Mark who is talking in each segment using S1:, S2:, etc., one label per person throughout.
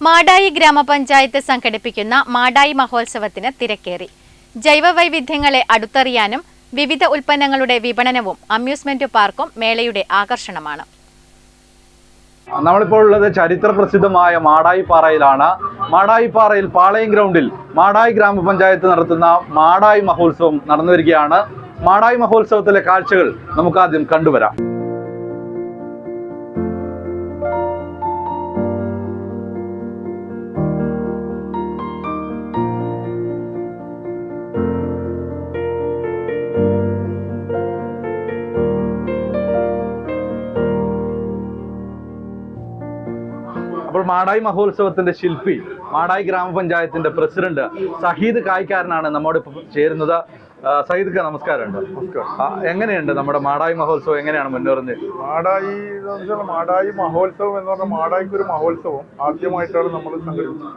S1: മാടായി ഗ്രാമപഞ്ചായത്ത് സംഘടിപ്പിക്കുന്ന മാടായി മഹോത്സവത്തിന് തിരക്കേറി. ജൈവവൈവിധ്യങ്ങളെ അടുത്തറിയാനും വിവിധ ഉൽപ്പന്നങ്ങളുടെ വിപണനവും അമ്യൂസ്മെന്റ് പാർക്കും മേളയുടെ ആകർഷണമാണ്.
S2: നമ്മളിപ്പോൾ ഉള്ളത് ചരിത്ര പ്രസിദ്ധമായ മാടായി പാറയിൽ പാളയം ഗ്രൗണ്ടിൽ മാടായി ഗ്രാമപഞ്ചായത്ത് നടത്തുന്ന മാടായി മഹോത്സവം നടന്നു വരികയാണ് മാടായി മഹോത്സവത്തിലെ കാഴ്ചകൾ നമുക്ക് ആദ്യം കണ്ടുവരാം. അപ്പോൾ മാടായി മഹോത്സവത്തിന്റെ ശില്പി മാടായി ഗ്രാമപഞ്ചായത്തിന്റെ പ്രസിഡന്റ് സഹീദ് കായ്ക്കാരനാണ് നമ്മോട് ചേരുന്നത്. സഹീദ് നമസ്കാരമുണ്ട്. എങ്ങനെയുണ്ട് നമ്മുടെ മാടായി മഹോത്സവം? എങ്ങനെയാണ് മുന്നേറുന്നത്?
S3: മാടായി മാടായി മഹോത്സവം എന്ന് പറഞ്ഞാൽ മാടായിക്ക് ഒരു മഹോത്സവം ആദ്യമായിട്ടാണ് നമ്മൾ സംഘടിപ്പിച്ചത്.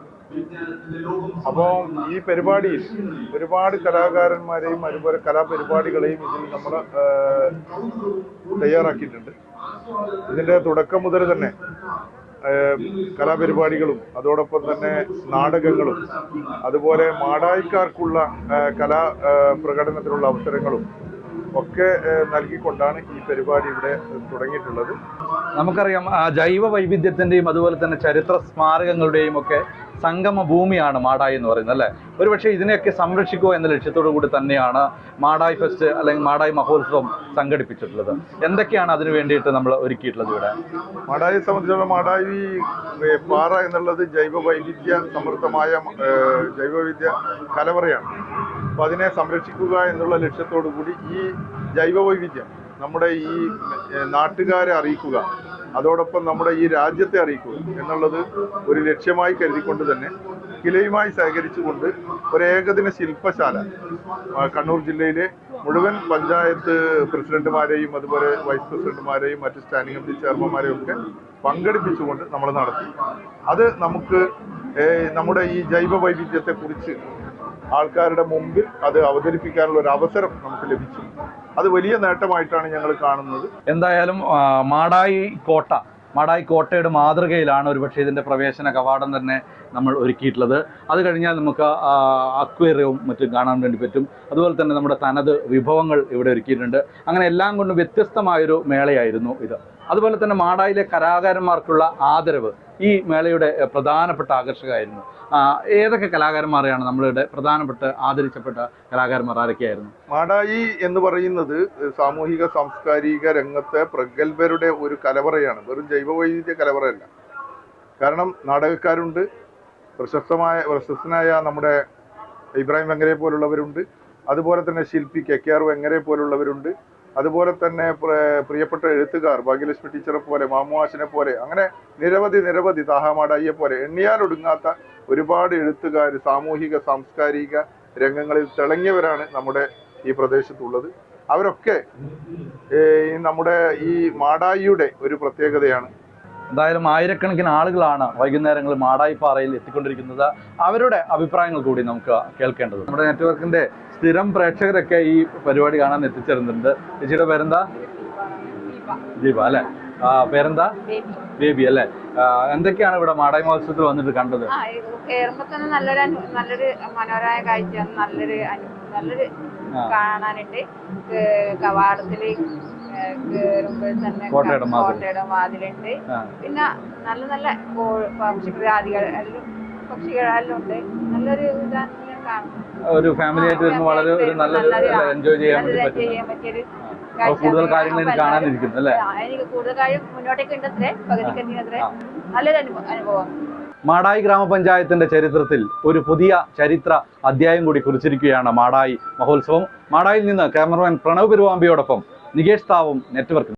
S3: അപ്പോൾ ഈ പരിപാടിയിൽ ഒരുപാട് കലാകാരന്മാരെയും അതുപോലെ കലാപരിപാടികളെയും ഇതിൽ നമ്മൾ തയ്യാറാക്കിയിട്ടുണ്ട്. ഇതിന്റെ തുടക്കം മുതൽ തന്നെ കലാപരിപാടികളും അതോടൊപ്പം തന്നെ നാടകങ്ങളും അതുപോലെ മാടായിക്കാർക്കുള്ള കലാ പ്രകടനത്തിനുള്ള അവസരങ്ങളും ഒക്കെ നൽകിക്കൊണ്ടാണ് ഈ പരിപാടി ഇവിടെ തുടങ്ങിയിട്ടുള്ളത്.
S2: നമുക്കറിയാം ആ, ജൈവ വൈവിധ്യത്തിന്റെയും അതുപോലെ തന്നെ ചരിത്ര സ്മാരകങ്ങളുടെയും ഒക്കെ സംഗമ ഭൂമിയാണ് മാടായി എന്ന് പറയുന്നത് അല്ലേ? ഒരുപക്ഷെ ഇതിനെയൊക്കെ സംരക്ഷിക്കുക എന്ന ലക്ഷ്യത്തോടു കൂടി തന്നെയാണ് മാടായി ഫെസ്റ്റ് അല്ലെങ്കിൽ മാടായി മഹോത്സവം സംഘടിപ്പിച്ചിട്ടുള്ളത്. എന്തൊക്കെയാണ് അതിനു വേണ്ടിയിട്ട് നമ്മൾ ഒരുക്കിയിട്ടുള്ളത് ഇവിടെ?
S3: മാടായി സംബന്ധിച്ചിടത്തോളം മാടായി പാറ എന്നുള്ളത് ജൈവ വൈവിധ്യ സമൃദ്ധമായ ജൈവവിദ്യ കലവറയാണ്. അപ്പൊ അതിനെ സംരക്ഷിക്കുക എന്നുള്ള ലക്ഷ്യത്തോടു കൂടി ഈ ജൈവ വൈവിധ്യം നമ്മുടെ ഈ നാട്ടുകാരെ അറിയിക്കുക അതോടൊപ്പം നമ്മുടെ ഈ രാജ്യത്തെ അറിയിക്കുക എന്നുള്ളത് ഒരു ലക്ഷ്യമായി കരുതിക്കൊണ്ട് തന്നെ കിലയുമായി സഹകരിച്ചുകൊണ്ട് ഒരു ഏകദിന ശില്പശാല കണ്ണൂർ ജില്ലയിലെ മുഴുവൻ പഞ്ചായത്ത് പ്രസിഡന്റുമാരെയും അതുപോലെ വൈസ് പ്രസിഡന്റുമാരെയും മറ്റ് സ്റ്റാൻഡിംഗ് കമ്മിറ്റി ചെയർമാന്മാരെയും ഒക്കെ പങ്കെടുപ്പിച്ചുകൊണ്ട് നമ്മൾ നടത്തി. അത് നമുക്ക് നമ്മുടെ ഈ ജൈവ വൈവിധ്യത്തെ കുറിച്ച് ആൾക്കാരുടെ മുമ്പിൽ അത് അവതരിപ്പിക്കാനുള്ള ഒരു അവസരം നമുക്ക് ലഭിച്ചു. അത് വലിയ നേട്ടമായിട്ടാണ് ഞങ്ങൾ കാണുന്നത്.
S2: എന്തായാലും മാടായി കോട്ട മാടായി കോട്ടയുടെ മാതൃകയിലാണ് ഒരുപക്ഷെ ഇതിന്റെ പ്രവേശന കവാടം തന്നെ നമ്മൾ ഒരുക്കിയിട്ടുള്ളത്. അത് കഴിഞ്ഞാൽ നമുക്ക് അക്വേറിയവും മറ്റും കാണാൻ വേണ്ടി പറ്റും. അതുപോലെ തന്നെ നമ്മുടെ തനത് വിഭവങ്ങൾ ഇവിടെ ഒരുക്കിയിട്ടുണ്ട്. അങ്ങനെ എല്ലാം കൊണ്ടും വ്യത്യസ്തമായൊരു മേളയായിരുന്നു ഇത്. അതുപോലെ തന്നെ മാടായിലെ കലാകാരന്മാർക്കുള്ള ആദരവ് ഈ മേളയുടെ പ്രധാനപ്പെട്ട ആകർഷകമായിരുന്നു ഏതൊക്കെ കലാകാരന്മാരെയാണ് നമ്മളുടെ പ്രധാനപ്പെട്ട ആദരിക്കപ്പെട്ട കലാകാരന്മാർ? ആരൊക്കെയായിരുന്നു?
S3: മാടായി എന്ന് പറയുന്നത് സാമൂഹിക സാംസ്കാരിക രംഗത്തെ പ്രഗത്ഭരുടെ ഒരു കലവറയാണ്. വെറും ജൈവവൈവിധ്യ കലവറയല്ല. കാരണം നാടകക്കാരുണ്ട് പ്രശസ്തമായ പ്രശസ്തനായ നമ്മുടെ ഇബ്രാഹിം വെങ്കരെ പോലുള്ളവരുണ്ട്. അതുപോലെ തന്നെ ശില്പി കെ കെ ആർ വെങ്കരെ പോലുള്ളവരുണ്ട്. അതുപോലെ തന്നെ പ്രിയപ്പെട്ട എഴുത്തുകാർ ഭാഗ്യലക്ഷ്മി ടീച്ചറെ പോലെ മാമുവാശിനെ പോലെ അങ്ങനെ നിരവധി നിരവധി താഹാമാടായിയെ പോലെ എണ്ണിയാലൊടുങ്ങാത്ത ഒരുപാട് എഴുത്തുകാർ സാമൂഹിക സാംസ്കാരിക രംഗങ്ങളിൽ തിളങ്ങിയവരാണ് നമ്മുടെ ഈ പ്രദേശത്തുള്ളത്. അവരൊക്കെ നമ്മുടെ ഈ മാടായിയുടെ ഒരു പ്രത്യേകതയാണ്.
S2: എന്തായാലും ആയിരക്കണക്കിന് ആളുകളാണ് വൈകുന്നേരങ്ങളിൽ മാടായിപ്പാറയിൽ എത്തിക്കൊണ്ടിരിക്കുന്നത്. അവരുടെ അഭിപ്രായങ്ങൾ കൂടി നമുക്ക് കേൾക്കേണ്ടത് നമ്മുടെ നെറ്റ്വർക്കിന്റെ സ്ഥിരം പ്രേക്ഷകരൊക്കെ ഈ പരിപാടി കാണാൻ എത്തിച്ചേരുന്നുണ്ട് ചേച്ചിയുടെ പേരെന്താ? ദീപ അല്ലെ? പേരെന്താ? ബേബി അല്ലെ? എന്തൊക്കെയാണ് ഇവിടെ മാടായി മഹോത്സവത്തിൽ വന്നിട്ട് കണ്ടത്?
S4: കേരളത്തിന് നല്ലൊരു നല്ലൊരു മനോഹരമായ കാഴ്ചയാണ്. നല്ലൊരു അനു നല്ലൊരു കാണാനുണ്ട്. കവാടത്തിൽ ഏ, കേറുമ്പോൾ തന്നെ
S2: കോട്ടയുടെ
S4: വാതിലുണ്ട്. പിന്നെ നല്ല നല്ല എല്ലാം പക്ഷികളെല്ലാം ഉണ്ട്. നല്ലൊരു ഇതാണ് ഞാൻ കാണുന്നത്
S2: ഒരു ഫാമിലി ആയിട്ട് വരുമ്പോൾ വളരെ ഒരു നല്ലൊരു എൻജോയ് ചെയ്യാൻ
S4: പറ്റിയൊരു
S2: കൂടുതൽ. കാര്യങ്ങൾ
S4: എനിക്ക്
S2: കാണാനിരിക്കുന്നു അല്ലേ?
S4: എനിക്ക് കൂടുതൽ കാര്യം മുന്നോട്ടേക്ക് ഉണ്ടത്രേ പകുതിക്ക് നല്ലൊരു അനുഭവം.
S2: മാടായി ഗ്രാമപഞ്ചായത്തിന്റെ ചരിത്രത്തിൽ ഒരു പുതിയ ചരിത്ര അധ്യായം കൂടി കുറിച്ചിരിക്കുകയാണ് മാടായി മഹോത്സവം. മാടായിൽ നിന്ന് ക്യാമറമാൻ പ്രണവ് പെരുവാമ്പിയോടൊപ്പം നികേഷ് താവും നെറ്റ്വർക്ക്